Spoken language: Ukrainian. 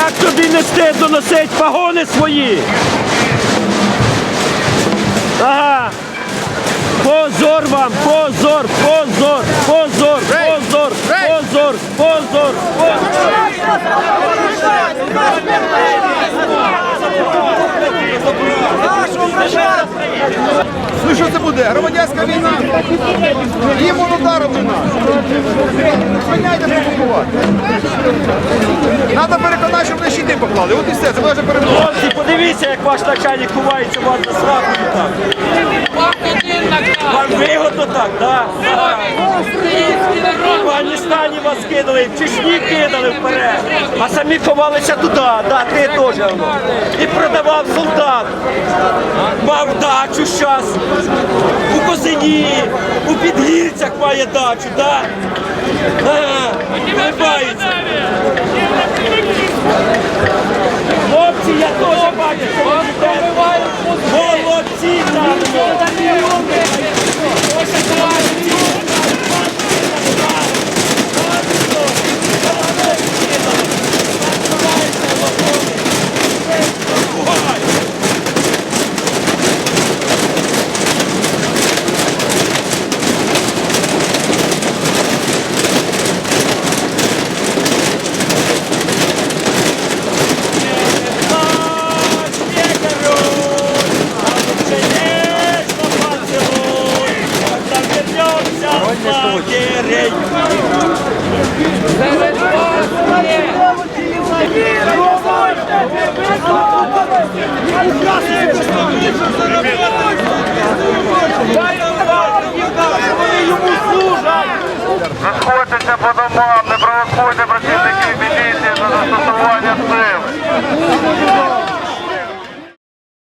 тобі не стидно носить погони свої? Ага. Позор вам, позор, позор, позор, позор, позор, позор, позор. Ну що це буде? Громадянська війна? Їм ударом не нас. Треба переконати, щоб поклали. От і все, це може перемога. Хлопці, подивіться, як ваш начальник ховається вас за сракою так. Вам вигодно так, так? В Афганістані вас кидали, в Чечні кидали вперед, а самі ховалися туди, да, ти теж. І продавав солдат. Мав дачу зараз. У Козині, у Підгірцях має дачу, да? Вибається. Розходьтеся по домам, не провокуйте